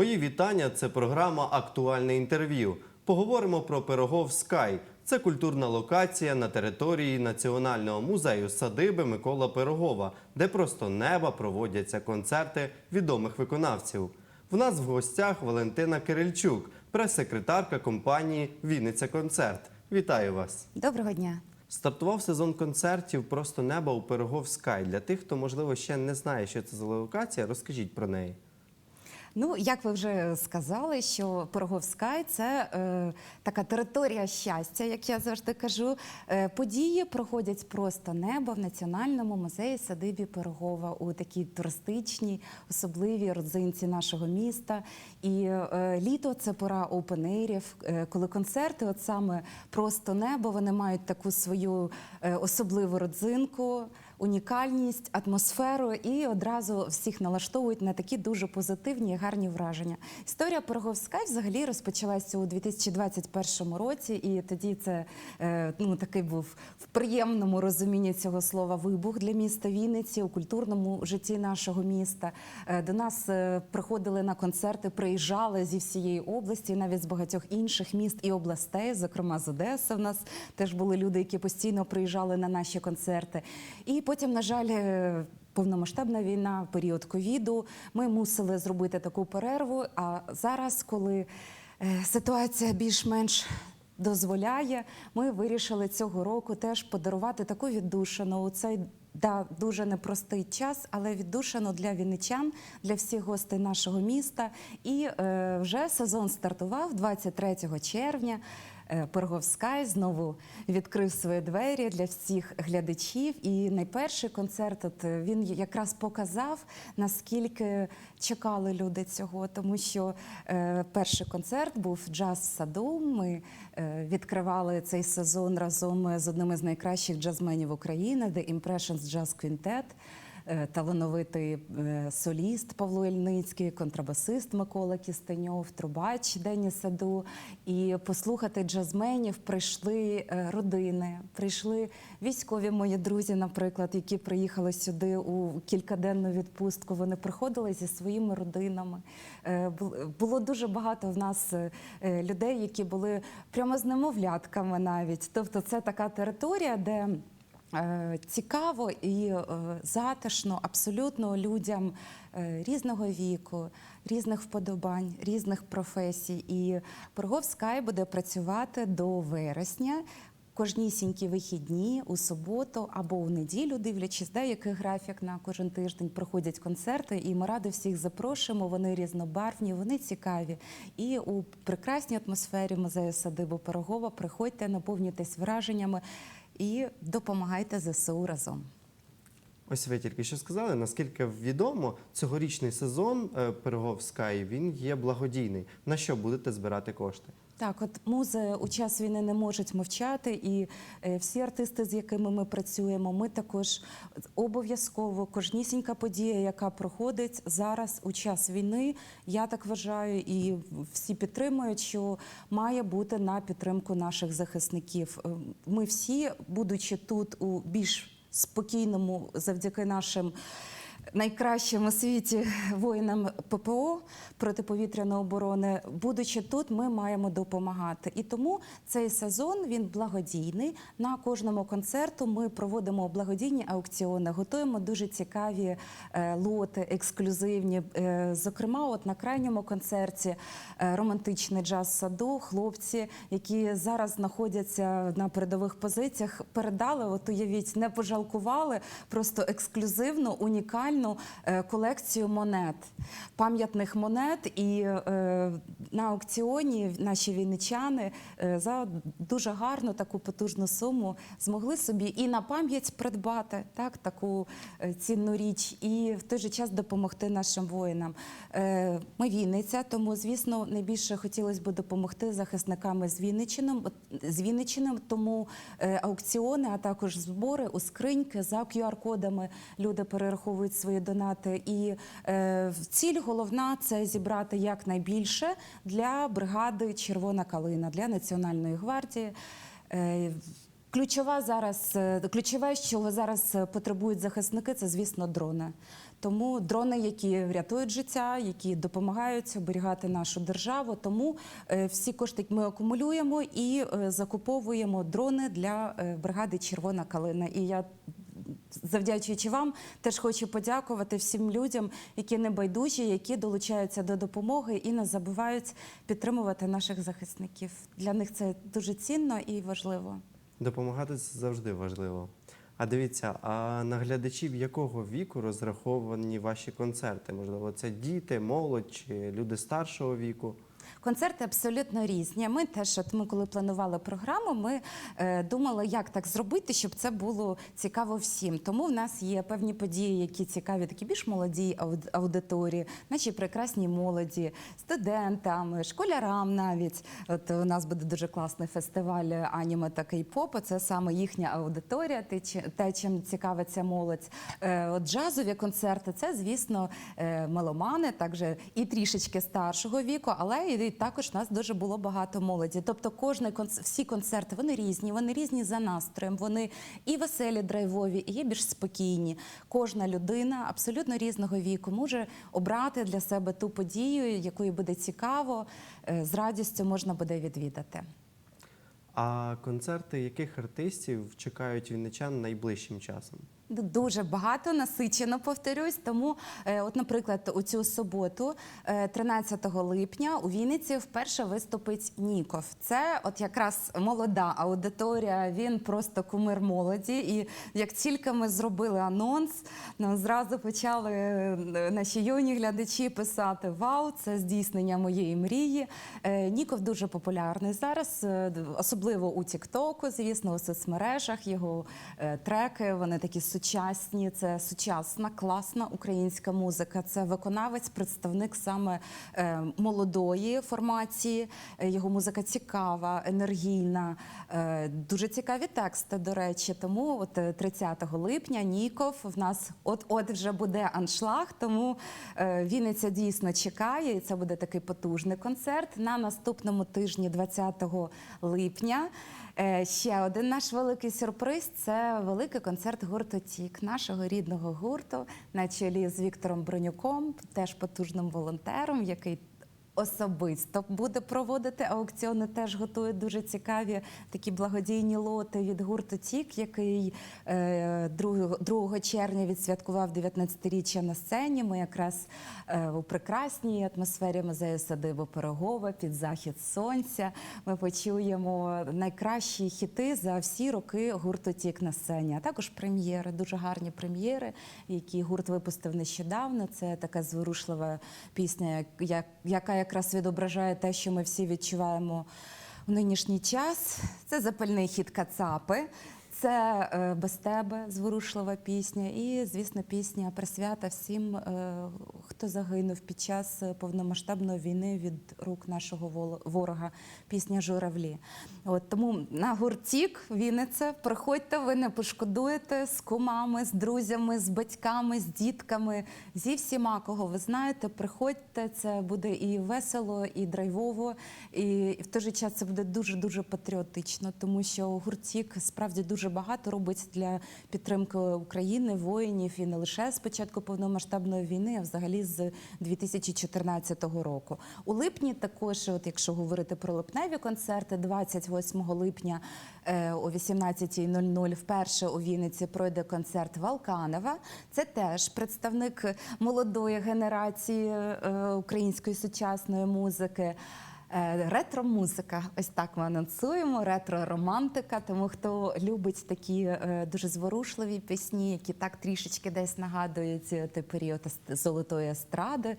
Мої вітання. Це програма Актуальне інтерв'ю. Поговоримо про Пирогов Скай. Це культурна локація на території Національного музею садиби Микола Пирогова, де просто неба проводяться концерти відомих виконавців. В нас в гостях Валентина Кирильчук, прес-секретарка компанії Вінниця Концерт. Вітаю вас! Доброго дня. Стартував сезон концертів Просто неба у Пирогов Скай. Для тих, хто можливо ще не знає, що це за локація, розкажіть про неї. Ну, як ви вже сказали, що Пироговська це е, така територія щастя, як я завжди кажу. Е, події проходять просто небо в Національному музеї садибі Пирогова у такій туристичній, особливій родзинці нашого міста. І е, літо це пора опенерів, е, коли концерти, от саме просто небо, вони мають таку свою е, особливу родзинку. Унікальність, атмосферу і одразу всіх налаштовують на такі дуже позитивні і гарні враження. Історія Пироговська взагалі розпочалася у 2021 році, і тоді це е, ну такий був в приємному розумінні цього слова вибух для міста Вінниці у культурному житті нашого міста. Е, До нас е, приходили на концерти, приїжджали зі всієї області, навіть з багатьох інших міст і областей, зокрема з Одеси. В нас теж були люди, які постійно приїжджали на наші концерти. І потім, на жаль, е, повномасштабна війна, період ковіду, ми мусили зробити таку перерву. А зараз, коли е, ситуація більш-менш дозволяє, ми вирішили цього року теж подарувати таку віддушину у цей да, дуже непростий час, але віддушину для вінничан, для всіх гостей нашого міста. І е, вже сезон стартував 23 червня. Е, знову відкрив свої двері для всіх глядачів. І найперший концерт от е, він якраз показав, наскільки чекали люди цього, тому що е, перший концерт був джаз саду. Ми е, відкривали цей сезон разом з одним із найкращих джазменів України The Impressions Jazz Quintet е, талановитий е, соліст Павло Ільницький, контрабасист Микола Кістеньов, трубач Дені Саду. І послухати джазменів прийшли е, родини, прийшли військові мої друзі, наприклад, які приїхали сюди у кількаденну відпустку. Вони приходили зі своїми родинами. Е, Було дуже багато в нас е, е, людей, які були прямо з немовлятками навіть. Тобто, це така територія, де Е, Цікаво і е, затишно абсолютно людям е, різного віку, різних вподобань, різних професій. І Пирогов Скай буде працювати до вересня. Кожнісінькі вихідні у суботу або у неділю, дивлячись, де який графік на кожен тиждень проходять концерти, і ми ради всіх запрошуємо. Вони різнобарвні, вони цікаві. І у прекрасній атмосфері музею садибу Пирогова приходьте, наповнюйтесь враженнями і допомагайте ЗСУ разом. Ось ви тільки що сказали, наскільки відомо, цьогорічний сезон е, Пирогов він є благодійний. На що будете збирати кошти? Так, от музи у час війни не можуть мовчати, і е, всі артисти, з якими ми працюємо, ми також обов'язково кожнісінька подія, яка проходить зараз у час війни, я так вважаю, і всі підтримують, що має бути на підтримку наших захисників. Е, Ми всі, будучи тут у більш спокійному, завдяки нашим найкращим у світі воїнам ППО протиповітряної оборони, будучи тут, ми маємо допомагати. І тому цей сезон він благодійний. На кожному концерту ми проводимо благодійні аукціони, готуємо дуже цікаві е, лоти, ексклюзивні. Е, зокрема, от на крайньому концерті е, романтичний джаз саду. Хлопці, які зараз знаходяться на передових позиціях, передали, от уявіть, не пожалкували, просто ексклюзивну, унікальну е, колекцію монет, пам'ятних монет. І е, на аукціоні наші вінничани е, за дуже гарну таку потужну суму змогли собі і на пам'ять придбати так, таку цінну річ, і в той же час допомогти нашим воїнам. Ми Вінниця, тому звісно найбільше хотілося б допомогти захисниками з Вінниччином, з Вінниччиною, тому аукціони, а також збори у скриньки за QR-кодами люди перераховують свої донати. І е, ціль головна це зібрати якнайбільше для бригади Червона калина для Національної гвардії. Е, Ключова зараз, е, ключове, що зараз потребують захисники, це звісно дрони. Тому дрони, які рятують життя, які допомагають оберігати нашу державу. Тому е, всі кошти ми акумулюємо і е, закуповуємо дрони для бригади Червона калина. І я завдячуючи вам, теж хочу подякувати всім людям, які небайдужі, які долучаються до допомоги і не забувають підтримувати наших захисників. Для них це дуже цінно і важливо. Допомагати завжди важливо. А дивіться, а на глядачів якого віку розраховані ваші концерти? Можливо, це діти, молодь чи люди старшого віку? Концерти абсолютно різні. Ми теж, от ми коли планували програму, ми е, думали, як так зробити, щоб це було цікаво всім. Тому в нас є певні події, які цікаві, такі більш молодій аудиторії, нашій прекрасній молоді, студентам, школярам навіть. От у нас буде дуже класний фестиваль аніме та кей-попу. Це саме їхня аудиторія, те, чим цікавиться молодь. Е, От джазові концерти, це, звісно, е, меломани, також і трішечки старшого віку, але і також нас дуже було багато молоді. Тобто, кожний всі концерти вони різні, вони різні за настроєм, вони і веселі, драйвові, і є більш спокійні. Кожна людина абсолютно різного віку може обрати для себе ту подію, якою буде цікаво, е, з радістю можна буде відвідати. А концерти яких артистів чекають вінничан найближчим часом? Дуже багато насичено, повторюсь. Тому, е, от, наприклад, у цю суботу, е, 13 липня, у Вінниці вперше виступить Ніков. Це от якраз молода аудиторія. Він просто кумир молоді. І як тільки ми зробили анонс, нам зразу почали е, наші юні глядачі писати: Вау, це здійснення моєї мрії. Е, Ніков дуже популярний зараз, е, особливо у Тіктоку, звісно, у соцмережах. Його е, треки вони такі сучасні. Це сучасна, класна українська музика. Це виконавець, представник саме е, молодої формації. Е, Його музика цікава, енергійна, е, дуже цікаві тексти. До речі, тому от е, 30 липня Ніков в нас от от вже буде аншлаг. Тому Вінниця дійсно чекає, і це буде такий потужний концерт. На наступному тижні, 20 липня. Ще один наш великий сюрприз це великий концерт гурту Тік, нашого рідного гурту, на чолі з Віктором Бронюком, теж потужним волонтером, який особисто буде проводити аукціони. Теж готує дуже цікаві такі благодійні лоти від гурту Тік, який е, 2, 2 червня відсвяткував 19-річчя на сцені. Ми якраз е, у прекрасній атмосфері музею садиби Пирогова під захід сонця. Ми почуємо найкращі хіти за всі роки гурту Тік на сцені, а також прем'єри, дуже гарні прем'єри, які гурт випустив нещодавно. Це така зворушлива пісня, яка якраз відображає те, що ми всі відчуваємо в нинішній час. Це запальний хід Кацапи. Це е, без тебе зворушлива пісня, і звісно, пісня присвята всім, е, хто загинув під час е, повномасштабної війни від рук нашого ворога. Пісня Журавлі. От тому на гуртік Вінниця. Приходьте, ви не пошкодуєте з кумами, з друзями, з батьками, з дітками, зі всіма, кого ви знаєте. Приходьте, це буде і весело, і драйвово, і в той же час це буде дуже дуже патріотично, тому що гуртік справді дуже багато робить для підтримки України, воїнів і не лише з початку повномасштабної війни, а взагалі з 2014 року. У липні також, от якщо говорити про липневі концерти, 28 липня е, о 18.00 вперше у Вінниці пройде концерт Валканова. Це теж представник молодої генерації е, української сучасної музики. Е, Ретро-музика, ось так ми анонсуємо. Ретро-романтика. Тому хто любить такі е, дуже зворушливі пісні, які так трішечки десь нагадують е, той період золотої естради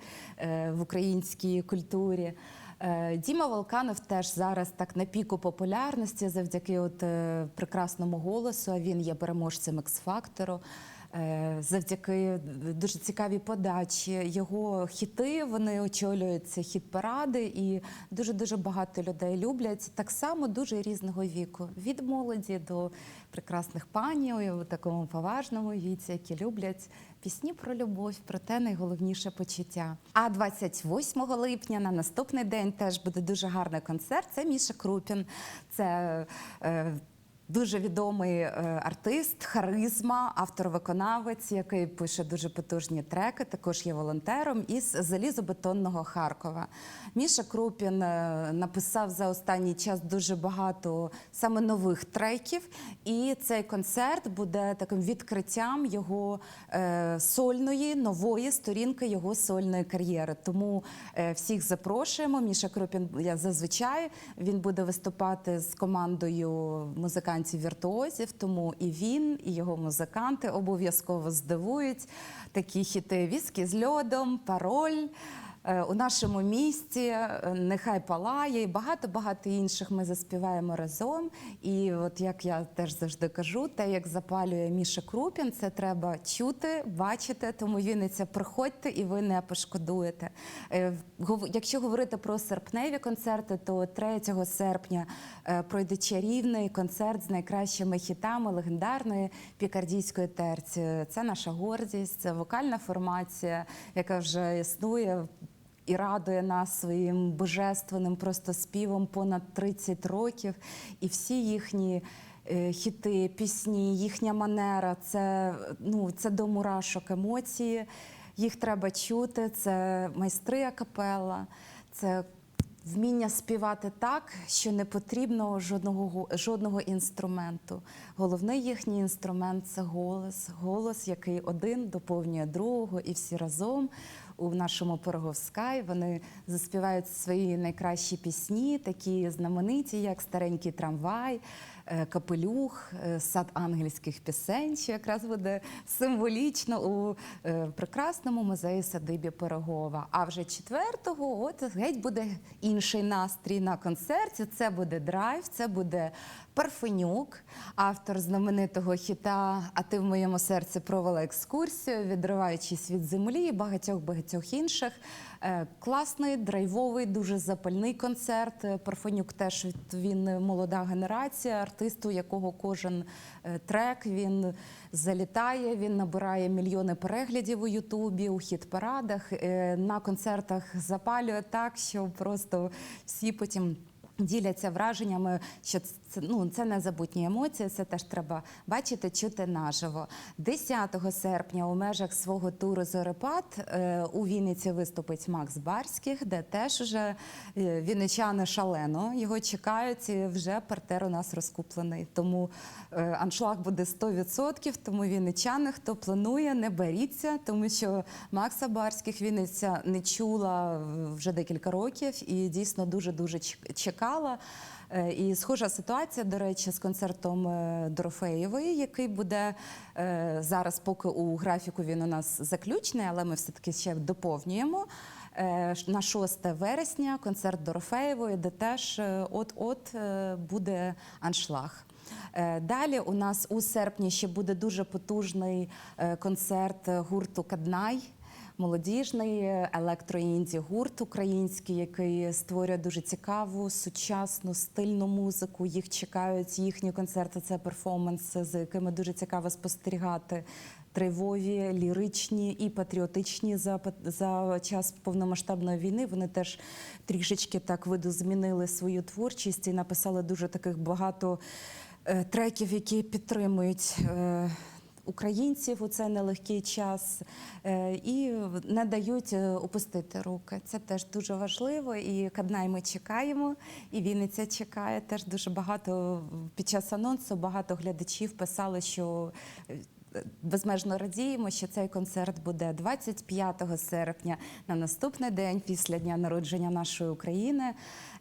в українській культурі. Діма Волканов теж зараз так на піку популярності завдяки от прекрасному голосу. а Він є переможцем X-фактору. Е, Завдяки дуже цікавій подачі його хіти вони очолюють ці хіт-паради, і дуже дуже багато людей люблять. Так само дуже різного віку, від молоді до прекрасних панів у такому поважному віці, які люблять пісні про любов, про те найголовніше почуття. А 28 липня на наступний день теж буде дуже гарний концерт. Це Міша Крупін. Це е, Дуже відомий е, артист, харизма, автор-виконавець, який пише дуже потужні треки, також є волонтером із залізобетонного Харкова. Міша Крупін е, написав за останній час дуже багато саме нових треків, і цей концерт буде таким відкриттям його е, сольної нової сторінки його сольної кар'єри. Тому всіх запрошуємо. Міша Крупін, я зазвичай він буде виступати з командою музикантів-віртуозів. Тому і він, і його музиканти обов'язково здивують такі хіти «Віскі з льодом, пароль. Е, У нашому місті е, нехай палає і багато багато інших ми заспіваємо разом. І от як я теж завжди кажу, те, як запалює Міша Крупін, це треба чути, бачити. Тому Вінниця, приходьте і ви не пошкодуєте. Е, Якщо говорити про серпневі концерти, то 3 серпня пройде чарівний концерт з найкращими хітами легендарної пікардійської терці. Це наша гордість, це вокальна формація, яка вже існує і радує нас своїм божественним просто співом понад 30 років. І всі їхні е, хіти, пісні, їхня манера це, ну, це до мурашок емоції. Їх треба чути. Це майстри акапелла, це вміння співати так, що не потрібно жодного, жодного інструменту. Головний їхній інструмент це голос. Голос, який один доповнює другого, і всі разом у нашому Пироговскай вони заспівають свої найкращі пісні, такі знамениті, як Старенький трамвай, Капелюх, е, сад ангельських пісень, що якраз буде символічно у е, прекрасному музеї садибі Пирогова. А вже 4-го от геть буде інший настрій на концерті. Це буде драйв, це буде Парфенюк, автор знаменитого хіта А ти в моєму серці провела екскурсію, відриваючись від землі і багатьох багатьох інших. Е, Класний, драйвовий, дуже запальний концерт. Е, Парфенюк теж він молода генерація, артист, у якого кожен е, трек він залітає, він набирає мільйони переглядів у Ютубі, у хіт-парадах. Е, На концертах запалює так, що просто всі потім. Діляться враженнями, що це ну це незабутні емоції. Це теж треба бачити, чути наживо. 10 серпня у межах свого туру Зорепад е, у Вінниці виступить Макс Барських, де теж вже е, вінничани шалено його чекають. І вже партер у нас розкуплений. Тому е, аншлаг буде 100%, Тому вінничани, хто планує, не беріться, тому що Макса Барських Вінниця не чула вже декілька років і дійсно дуже дуже чекала. Е, І схожа ситуація, до речі, з концертом е, Дорофеєвої, який буде е, зараз, поки у графіку він у нас заключний, але ми все-таки ще доповнюємо. На 6 вересня концерт Дорофеєвої, де теж от-от буде аншлаг. Далі у нас у серпні ще буде дуже потужний концерт гурту Каднай. Молодіжний електроінді гурт український, який створює дуже цікаву, сучасну, стильну музику. Їх чекають їхні концерти. Це перформанси, з якими дуже цікаво спостерігати. Тривові, ліричні і патріотичні за, за час повномасштабної війни. Вони теж трішечки так видозмінили свою творчість і написали дуже таких багато е, треків, які підтримують. Українців у цей нелегкий час е, і не дають е, опустити руки. Це теж дуже важливо. І Каднай ми чекаємо, і Вінниця чекає. Теж дуже багато під час анонсу багато глядачів писали, що е, безмежно радіємо, що цей концерт буде 25 серпня на наступний день після дня народження нашої України.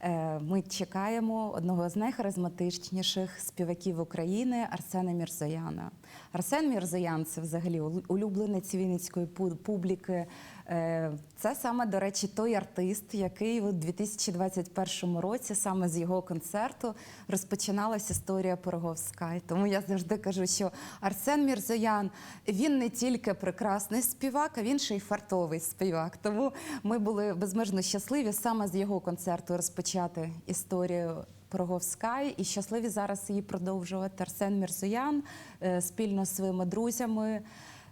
Е, Ми чекаємо одного з найхаризматичніших співаків України Арсена Мірзояна. Арсен Мірзоян це взагалі улю- улюбленець вінницької пу- публіки. Е, Це саме, до речі, той артист, який у 2021 році, саме з його концерту, розпочиналася історія Пироговська. Тому я завжди кажу, що Арсен Мірзоян він не тільки прекрасний співак, а він ще й фартовий співак. Тому ми були безмежно щасливі саме з його концерту розпочати історію. Пироговскай і щасливі зараз її продовжувати. Арсен Мірзоян е, спільно з своїми друзями.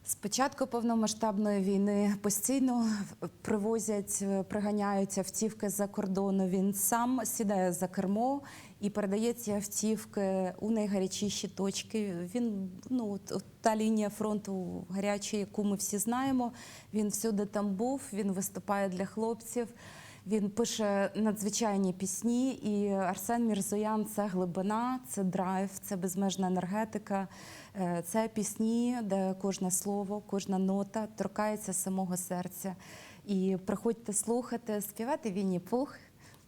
З початку повномасштабної війни постійно привозять, е, приганяють автівки за кордону. Він сам сідає за кермо і передає ці автівки у найгарячіші точки. Він ну от та лінія фронту гаряча, яку ми всі знаємо. Він всюди там був. Він виступає для хлопців. Він пише надзвичайні пісні, і Арсен Мірзоян це глибина, це драйв, це безмежна енергетика. Е, Це пісні, де кожне слово, кожна нота торкається самого серця. І приходьте слухати, співати Вінні Пух.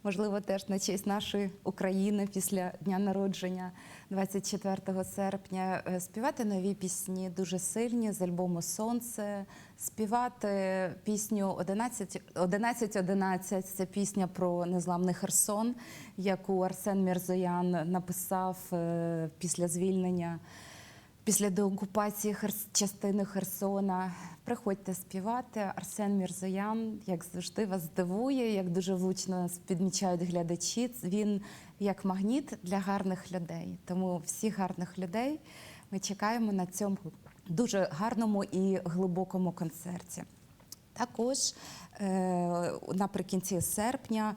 Можливо, теж на честь нашої України після дня народження 24 серпня. Е, Співати нові пісні дуже сильні з альбому Сонце. Співати пісню 11 11.11 це пісня про незламний Херсон, яку Арсен Мірзоян написав е, після звільнення. Після деокупації частини Херсона приходьте співати. Арсен Мірзоян, як завжди, вас здивує, як дуже влучно нас підмічають глядачі. Він як магніт для гарних людей. Тому всіх гарних людей ми чекаємо на цьому дуже гарному і глибокому концерті. Також е, наприкінці серпня,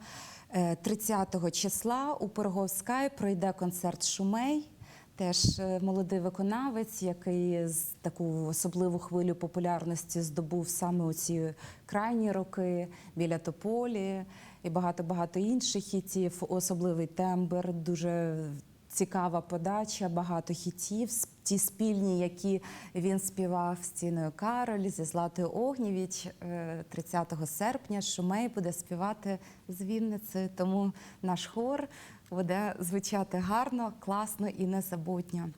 е, 30 числа, у Пироговськай пройде концерт Шумей. Теж е, молодий виконавець, який з таку особливу хвилю популярності здобув саме у ці крайні роки біля Тополі і багато-багато інших хітів. Особливий тембр, дуже цікава подача, багато хітів. Ті спільні, які він співав з Ціною Кароль, зі Златою Огнєвіч е, 30 серпня. Шумей буде співати з Вінниці. Тому наш хор буде звучати гарно, класно і незабутньо.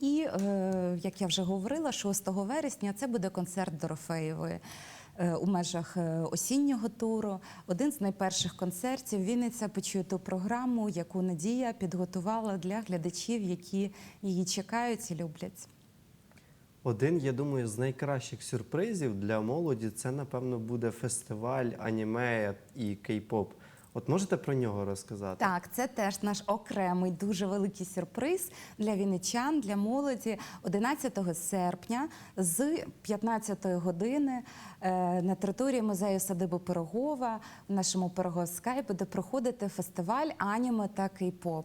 І, е, як я вже говорила, 6 вересня це буде концерт Дорофеєвої е, у межах е, осіннього туру. Один з найперших концертів. Вінниця почує ту програму, яку Надія підготувала для глядачів, які її чекають і люблять. Один, я думаю, з найкращих сюрпризів для молоді це, напевно, буде фестиваль аніме і кей-поп. От можете про нього розказати? Так, це теж наш окремий дуже великий сюрприз для вінничан, для молоді. 11 серпня з 15 години на території музею садиби Пирогова в нашому Пироговськай буде проходити фестиваль аніме та кей-поп.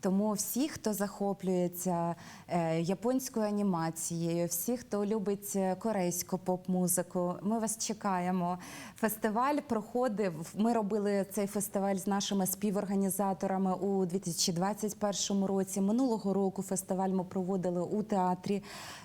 Тому всі, хто захоплюється е, японською анімацією, всі, хто любить е, корейську поп-музику, ми вас чекаємо. Фестиваль проходив. Ми робили цей фестиваль з нашими співорганізаторами у 2021 році. Минулого року фестиваль ми проводили у театрі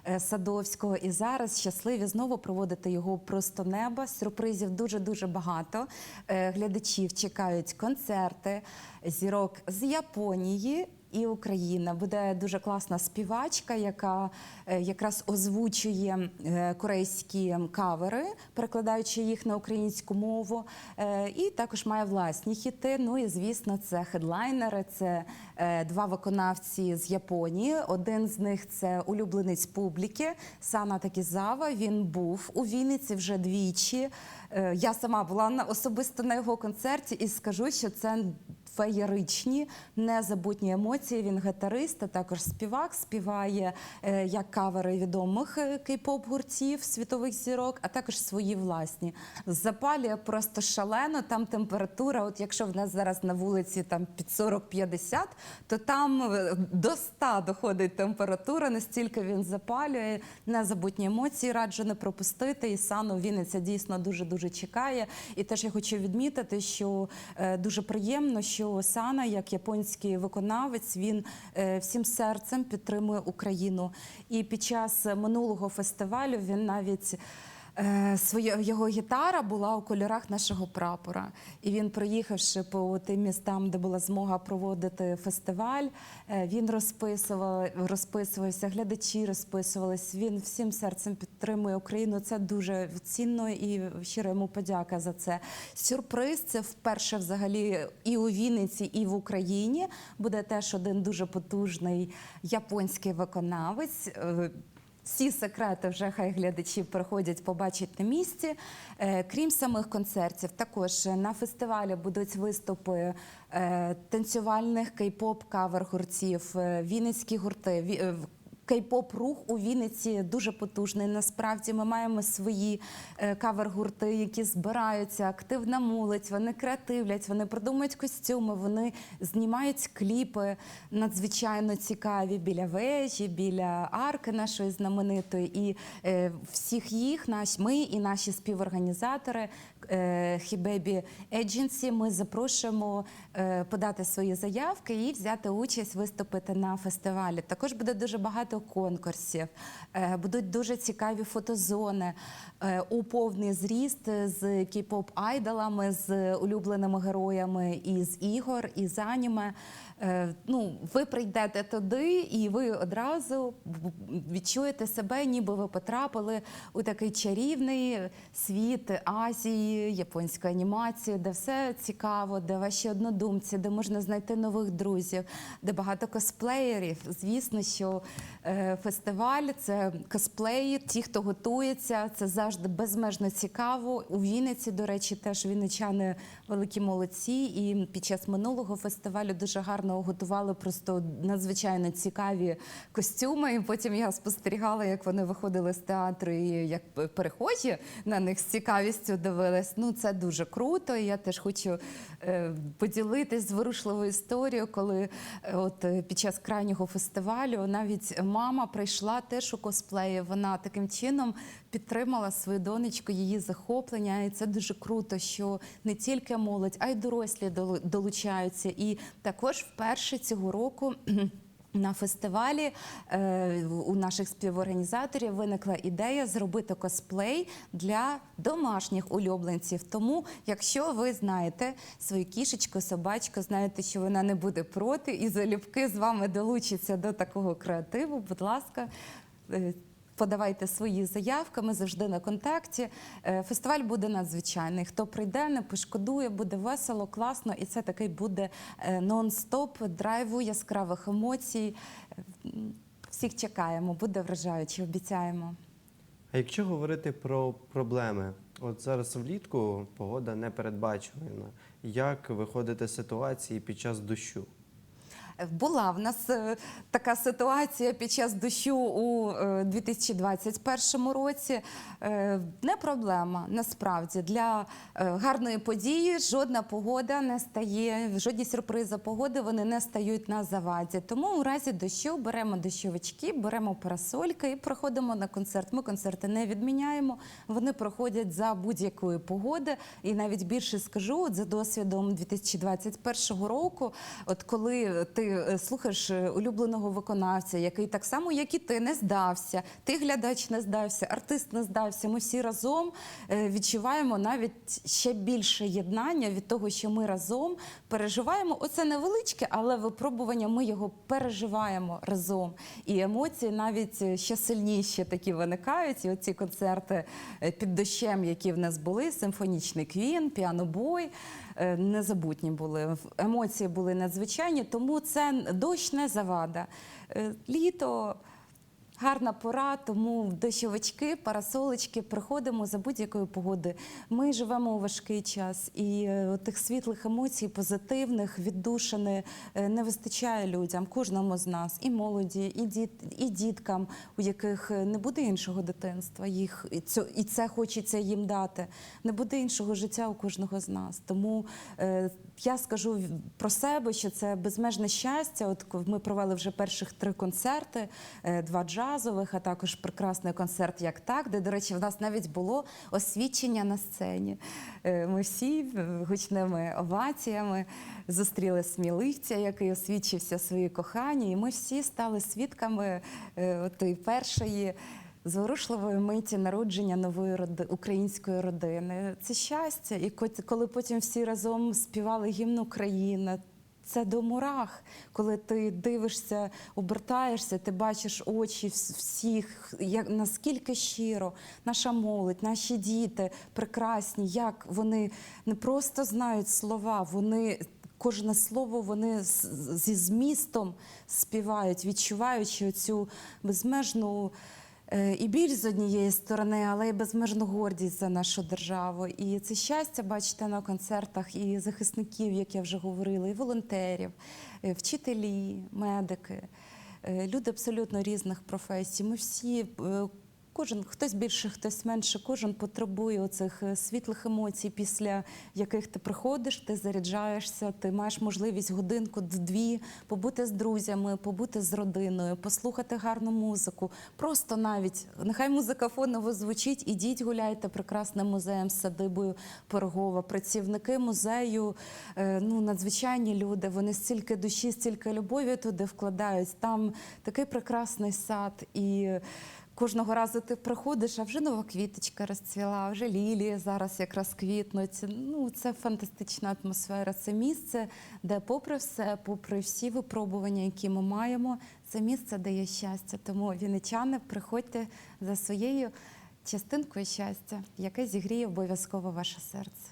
е, Садовського. І зараз щасливі знову проводити його просто неба. Сюрпризів дуже дуже багато. Е, Глядачів чекають концерти зірок з Японії. І Україна буде дуже класна співачка, яка е, якраз озвучує е, корейські кавери, перекладаючи їх на українську мову. Е, І також має власні хіти. Ну і звісно, це хедлайнери. Це два виконавці з Японії. Один з них це улюбленець публіки Сана Такізава. Він був у Вінниці вже двічі. Я сама була на особисто на його концерті і скажу, що це феєричні, незабутні емоції. Він гітарист, а також співак, співає е, як кавери відомих е, кей-поп гуртів, світових зірок, а також свої власні. Запалює просто шалено. Там температура. От якщо в нас зараз на вулиці там під 40-50, то там е, до 100 доходить температура. Настільки він запалює. Незабутні емоції раджу не пропустити. І сану Вінниця дійсно дуже дуже чекає. І теж я хочу відмітити, що дуже приємно, що Сана, як японський виконавець, він е, всім серцем підтримує Україну. І під час минулого фестивалю він навіть. Е, Своє його гітара була у кольорах нашого прапора, і він, проїхавши по тим містам, де була змога проводити фестиваль, е, він розписував, розписувався, глядачі розписувались. Він всім серцем підтримує Україну. Це дуже цінно і щиро йому подяка за це. Сюрприз це вперше взагалі і у Вінниці, і в Україні буде теж один дуже потужний японський виконавець. Всі секрети вже хай глядачі приходять, побачать на місці. Е, Крім самих концертів, також на фестивалі будуть виступи е, танцювальних кей-поп кавер гуртів, е, вінницькі гурти. Кей-поп рух у Вінниці дуже потужний. Насправді ми маємо свої е, кавер-гурти, які збираються, активна молодь, вони креативлять, вони придумують костюми, вони знімають кліпи надзвичайно цікаві біля вежі, біля арки нашої знаменитої. І е, всіх їх наш, ми і наші співорганізатори Хібебі Едженсі ми запрошуємо е, подати свої заявки і взяти участь, виступити на фестивалі. Також буде дуже багато конкурсів, е, будуть дуже цікаві фотозони е, у повний зріст з кей-поп айдолами, з улюбленими героями із ігор, із аніме. Е, Ну, ви прийдете туди, і ви одразу відчуєте себе, ніби ви потрапили у такий чарівний світ Азії, японської анімації, де все цікаво, де ваші однодумці, де можна знайти нових друзів, де багато косплеєрів. Звісно, що е, фестиваль це косплеї, ті, хто готується, це завжди безмежно цікаво. У Вінниці, до речі, теж вінничани великі молодці. І під час минулого фестивалю дуже гарно готували просто надзвичайно цікаві костюми. І потім я спостерігала, як вони виходили з театру, і як перехожі на них з цікавістю дивились. Ну це дуже круто. І я теж хочу е, поділитись зворушливою історією, коли е, от е, під час крайнього фестивалю навіть мама прийшла теж у косплеї. Вона таким чином підтримала свою донечку, її захоплення. І це дуже круто, що не тільки молодь, а й дорослі долучаються. І також вперше цього року. На фестивалі е, у наших співорганізаторів виникла ідея зробити косплей для домашніх улюбленців. Тому, якщо ви знаєте свою кішечку, собачку, знаєте, що вона не буде проти, і залюбки з вами долучаться до такого креативу, будь ласка. Подавайте свої заявки, ми завжди на контакті. Е, Фестиваль буде надзвичайний. Хто прийде, не пошкодує, буде весело, класно, і це такий буде е, нон-стоп драйву яскравих емоцій. Е, Всіх чекаємо, буде вражаюче, обіцяємо. А якщо говорити про проблеми, от зараз влітку погода непередбачувана. Як виходити з ситуації під час дощу? Була в нас е, така ситуація під час дощу у е, 2021 році. Е, Не проблема насправді для е, гарної події. Жодна погода не стає, жодні сюрпризи погоди вони не стають на заваді. Тому у разі дощу беремо дощовички, беремо парасольки і проходимо на концерт. Ми концерти не відміняємо. Вони проходять за будь-якої погоди. І навіть більше скажу, от за досвідом 2021 року, от коли ти е, слухаєш е, улюбленого виконавця, який так само, як і ти, не здався, ти глядач не здався, артист не здався. Ми всі разом е, відчуваємо навіть ще більше єднання від того, що ми разом переживаємо. Оце невеличке, але випробування ми його переживаємо разом. І емоції навіть ще сильніші такі виникають. І оці концерти під дощем, які в нас були, симфонічний квін, піанобой. Е, Незабутні були емоції були надзвичайні, тому це дощ не завада. Е, Літо гарна пора, тому дощовички, парасолочки приходимо за будь-якої погоди. Ми живемо у важкий час, і е, тих світлих емоцій, позитивних, віддушини е, не вистачає людям, кожному з нас, і молоді, і діт, і діткам, у яких е, не буде іншого дитинства. Їх і це, хочеться їм дати. Не буде іншого життя у кожного з нас. Тому я скажу про себе, що це безмежне щастя. От ми провели вже перших три концерти, два джазових, а також прекрасний концерт як так, де, до речі, в нас навіть було освідчення на сцені. Е, Ми всі е, гучними оваціями зустріли сміливця, який освідчився своїй коханій, і ми всі стали свідками е, тої першої. Зворушливої миті народження нової роди, української родини. Це щастя. І ко- коли потім всі разом співали гімн Україна, це до мурах. Коли ти дивишся, обертаєшся, ти бачиш очі всіх, як наскільки щиро наша молодь, наші діти прекрасні, як вони не просто знають слова, вони. Кожне слово вони зі змістом співають, відчуваючи цю безмежну і біль з однієї сторони, але й безмежну гордість за нашу державу. І це щастя бачите на концертах і захисників, як я вже говорила, і волонтерів, і вчителі, медики. е, люди абсолютно різних професій. Ми всі. Кожен хтось більше, хтось менше, кожен потребує оцих е, світлих емоцій, після яких ти приходиш, ти заряджаєшся, ти маєш можливість годинку, дві побути з друзями, побути з родиною, послухати гарну музику. Просто навіть нехай музика фоново звучить, ідіть гуляйте прекрасним музеєм з садибою Пирогова. Працівники музею, е, ну надзвичайні люди. Вони стільки душі, стільки любові туди вкладають. Там такий прекрасний сад і. Кожного разу ти приходиш, а вже нова квіточка розцвіла, вже лілії зараз якраз квітнуть. Ну, це фантастична атмосфера. Це місце, де, попри все, попри всі випробування, які ми маємо, це місце дає щастя. Тому вінничани, приходьте за своєю частинкою щастя, яке зігріє обов'язково ваше серце.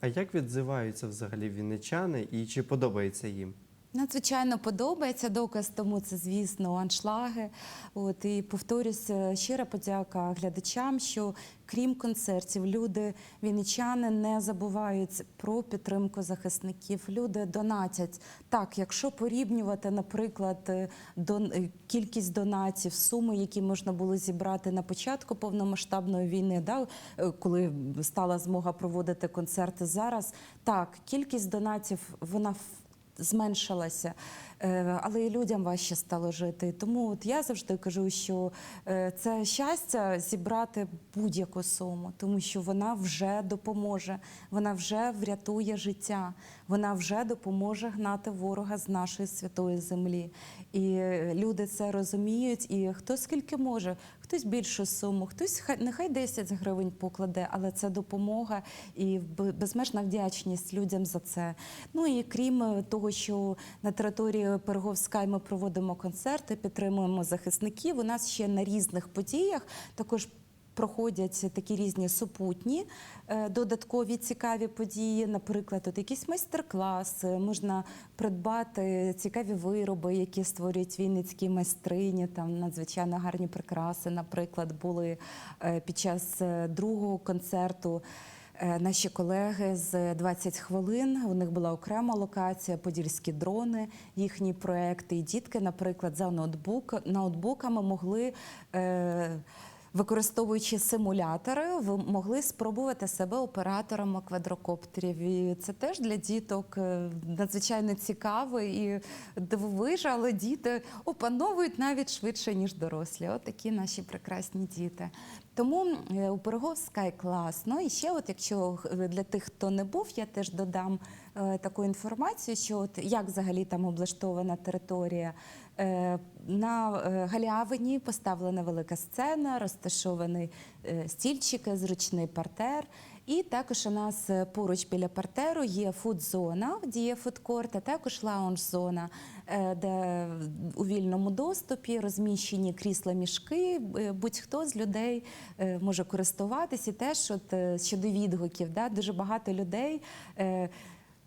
А як відзиваються взагалі вінничани і чи подобається їм? Надзвичайно подобається доказ, тому це, звісно, аншлаги. От і повторюсь, щира подяка глядачам, що крім концертів, люди вінничани не забувають про підтримку захисників. Люди донатять. Так, якщо порівнювати, наприклад, е, дон- е, кількість донатів, суми, які можна було зібрати на початку повномасштабної війни, да, е, коли стала змога проводити концерти зараз, так, кількість донатів вона зменшилася, але і людям важче стало жити. Тому от я завжди кажу, що е, це щастя зібрати будь-яку суму, тому що вона вже допоможе, вона вже врятує життя, вона вже допоможе гнати ворога з нашої святої землі. І е, люди це розуміють. І хто скільки може, хтось більшу суму, хтось хай нехай 10 гривень покладе, але це допомога і безмежна вдячність людям за це. Ну і крім е, того, що на території Пироговська ми проводимо концерти, підтримуємо захисників. У нас ще на різних подіях також. Проходять такі різні супутні е, додаткові цікаві події. Наприклад, от якісь майстер-класи, можна придбати цікаві вироби, які створюють вінницькі майстрині. Там надзвичайно гарні прикраси. Наприклад, були е, під час е, другого концерту. Е, Наші колеги з 20 хвилин. У них була окрема локація, подільські дрони, їхні проекти. І дітки, наприклад, за ноутбук, ноутбуками могли. Е, Використовуючи симулятори, ви могли спробувати себе операторами квадрокоптерів. І це теж для діток е, надзвичайно цікаво і дивовижа, але діти опановують навіть швидше, ніж дорослі. От такі наші прекрасні діти. Тому е, у Пирогов Sky класно. І ще, от якщо е, для тих, хто не був, я теж додам таку інформацію, що от як взагалі там облаштована територія. Е, На е, галявині поставлена велика сцена, розташований е, стільчики, зручний партер. І також у нас е, поруч біля партеру є фуд-зона, де є фудкорт, а також лаунж-зона, е, де у вільному доступі розміщені крісла-мішки. Е, Будь-хто з людей е, може користуватись. І теж от, е, щодо відгуків, да, дуже багато людей.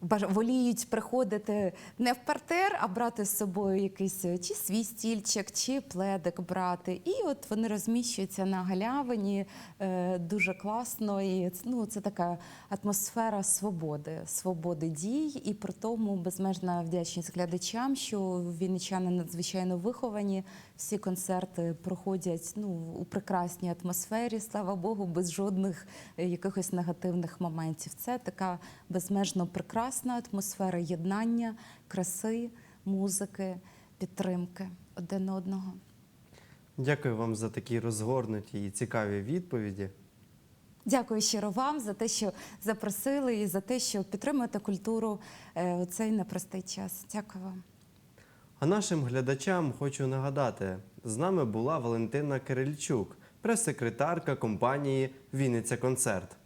Воліють приходити не в партер, а брати з собою якийсь е, чи свій стільчик, чи пледик брати. І от вони розміщуються на галявині е, дуже класно. І ну, це така атмосфера свободи, свободи дій, і при тому безмежна вдячність глядачам, що вінничани надзвичайно виховані. Всі концерти проходять ну, у прекрасній атмосфері, слава Богу, без жодних е, якихось негативних моментів. Це така безмежно прекрасна атмосфера єднання, краси, музики, підтримки один одного. Дякую вам за такі розгорнуті і цікаві відповіді. Дякую щиро вам за те, що запросили, і за те, що підтримуєте культуру е, у цей непростий час. Дякую вам. А нашим глядачам хочу нагадати: з нами була Валентина Кирильчук, прес-секретарка компанії Вінниця Концерт.